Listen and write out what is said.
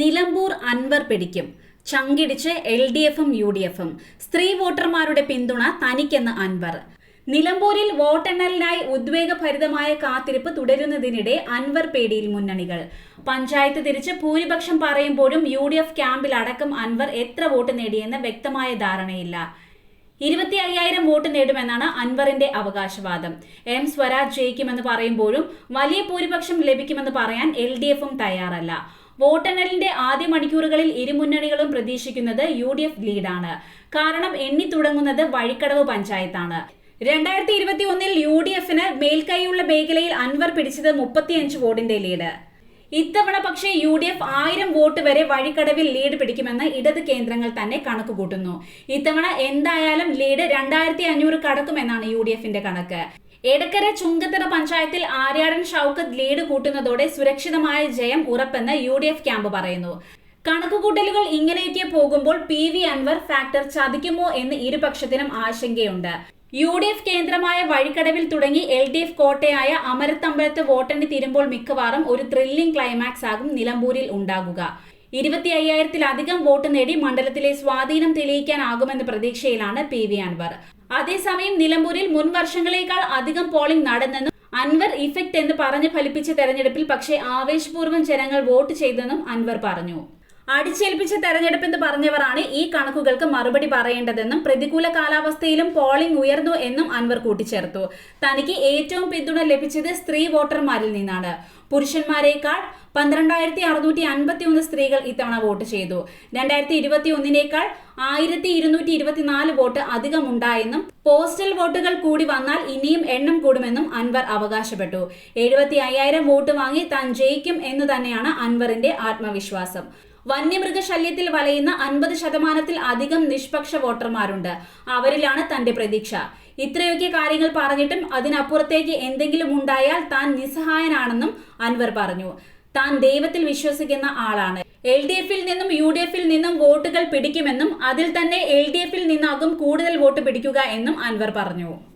നിലമ്പൂർ അൻവർ പിടിക്കും. ചങ്കിടിച്ച് L D എഫും യു ഡി എഫും സ്ത്രീ വോട്ടർമാരുടെ പിന്തുണ തനിക്കെന്ന് അൻവർ. നിലമ്പൂരിൽ വോട്ടെണ്ണലിനായി ഉദ്വേഗഭരിതമായ കാത്തിരിപ്പ് തുടരുന്നതിനിടെ അൻവർ പേടിയിൽ മുന്നണികൾ. പഞ്ചായത്ത് തിരിച്ച് ഭൂരിപക്ഷം പറയുമ്പോഴും യു ഡി എഫ് ക്യാമ്പിലടക്കം അൻവർ എത്ര വോട്ട് നേടിയെന്ന് വ്യക്തമായ ധാരണയില്ല. ഇരുപത്തി അയ്യായിരം വോട്ട് നേടുമെന്നാണ് അൻവറിന്റെ അവകാശവാദം. എം സ്വരാജ് ജയിക്കുമെന്ന് പറയുമ്പോഴും വലിയ ഭൂരിപക്ഷം ലഭിക്കുമെന്ന് പറയാൻ എൽ ഡി എഫും തയ്യാറല്ല. വോട്ടെണ്ണലിന്റെ ആദ്യ മണിക്കൂറുകളിൽ ഇരുമുന്നണികളും പ്രതീക്ഷിക്കുന്നത് യു ഡി എഫ് ലീഡാണ്. കാരണം എണ്ണി തുടങ്ങുന്നത് വഴിക്കടവ് പഞ്ചായത്താണ്. രണ്ടായിരത്തി ഇരുപത്തി ഒന്നിൽ യു ഡി എഫിന് മേൽക്കൈയുള്ള മേഖലയിൽ അൻവർ പിടിച്ചത് മുപ്പത്തിയഞ്ച് വോട്ടിന്റെ ലീഡ്. ഇത്തവണ പക്ഷേ യു ഡി എഫ് ആയിരം വോട്ട് വരെ വഴിക്കടവിൽ ലീഡ് പിടിക്കുമെന്ന് ഇടത് കേന്ദ്രങ്ങൾ തന്നെ കണക്കുകൂട്ടുന്നു. ഇത്തവണ എന്തായാലും ലീഡ് രണ്ടായിരത്തി അഞ്ഞൂറ് കടക്കുമെന്നാണ് യു ഡി എഫിന്റെ കണക്ക്. എടക്കര ചുങ്കത്തറ പഞ്ചായത്തിൽ ആര്യാടൻ ഷൌക്കത്ത് ലീഡ് കൂട്ടുന്നതോടെ സുരക്ഷിതമായ ജയം ഉറപ്പെന്ന് യു ക്യാമ്പ് പറയുന്നു. കണക്കുകൂട്ടലുകൾ ഇങ്ങനെയൊക്കെ പോകുമ്പോൾ പി വി അൻവർ ഫാക്ടർ ചതിക്കുമോ എന്ന് ഇരുപക്ഷത്തിനും ആശങ്കയുണ്ട്. യു ഡി എഫ് കേന്ദ്രമായ വഴിക്കടവിൽ തുടങ്ങി എൽ ഡി എഫ് കോട്ടയായ അമരത്തമ്പലത്ത് വോട്ടെണ്ണി തീരുമ്പോൾ മിക്കവാറും ഒരു ത്രില്ലിംഗ് ക്ലൈമാക്സ് ആകും നിലമ്പൂരിൽ ഉണ്ടാകുക. ഇരുപത്തി അയ്യായിരത്തിലധികം വോട്ട് നേടി മണ്ഡലത്തിലെ സ്വാധീനം തെളിയിക്കാനാകുമെന്ന പ്രതീക്ഷയിലാണ് പി വി അൻവർ. അതേസമയം നിലമ്പൂരിൽ മുൻ വർഷങ്ങളേക്കാൾ അധികം പോളിംഗ് നടന്നെന്നും അൻവർ ഇഫക്റ്റ് എന്ന് പറഞ്ഞ് ഫലിപ്പിച്ച തെരഞ്ഞെടുപ്പിൽ പക്ഷേ ആവേശപൂർവം ജനങ്ങൾ വോട്ട് ചെയ്തെന്നും അൻവർ പറഞ്ഞു. അടിച്ചേൽപ്പിച്ച തെരഞ്ഞെടുപ്പെന്ന് പറഞ്ഞവരാണ് ഈ കണക്കുകൾക്ക് മറുപടി പറയേണ്ടതെന്നും പ്രതികൂല കാലാവസ്ഥയിലും പോളിംഗ് ഉയർന്നു എന്നും അൻവർ കൂട്ടിച്ചേർത്തു. തനിക്ക് ഏറ്റവും പിന്തുണ ലഭിച്ചത് സ്ത്രീ വോട്ടർമാരിൽ നിന്നാണ്. പുരുഷന്മാരെക്കാൾ പന്ത്രണ്ടായിരത്തി അറുന്നൂറ്റി അൻപത്തി ഒന്ന് സ്ത്രീകൾ ഇത്തവണ വോട്ട് ചെയ്തു. രണ്ടായിരത്തി ഇരുപത്തി ഒന്നിനേക്കാൾ ആയിരത്തി ഇരുന്നൂറ്റി ഇരുപത്തിനാല് വോട്ട് അധികമുണ്ടായെന്നും പോസ്റ്റൽ വോട്ടുകൾ കൂടി വന്നാൽ ഇനിയും എണ്ണം കൂടുമെന്നും അൻവർ അവകാശപ്പെട്ടു. എഴുപത്തി അയ്യായിരം വോട്ട് വാങ്ങി താൻ ജയിക്കും എന്ന് തന്നെയാണ് അൻവറിന്റെ ആത്മവിശ്വാസം. വന്യമൃഗശല്യത്തിൽ വലയുന്ന അൻപത് ശതമാനത്തിൽ അധികം നിഷ്പക്ഷ വോട്ടർമാരുണ്ട്. അവരിലാണ് തന്റെ പ്രതീക്ഷ. ഇത്രയൊക്കെ കാര്യങ്ങൾ പറഞ്ഞിട്ടും അതിനപ്പുറത്തേക്ക് എന്തെങ്കിലും ഉണ്ടായാൽ താൻ നിസ്സഹായനാണെന്നും അൻവർ പറഞ്ഞു. താൻ ദൈവത്തിൽ വിശ്വസിക്കുന്ന ആളാണ്. എൽ ഡി എഫിൽ നിന്നും യു ഡി എഫിൽ നിന്നും വോട്ടുകൾ പിടിക്കുമെന്നും അതിൽ തന്നെ എൽ ഡി എഫിൽ നിന്നാകും കൂടുതൽ വോട്ട് പിടിക്കുക എന്നും അൻവർ പറഞ്ഞു.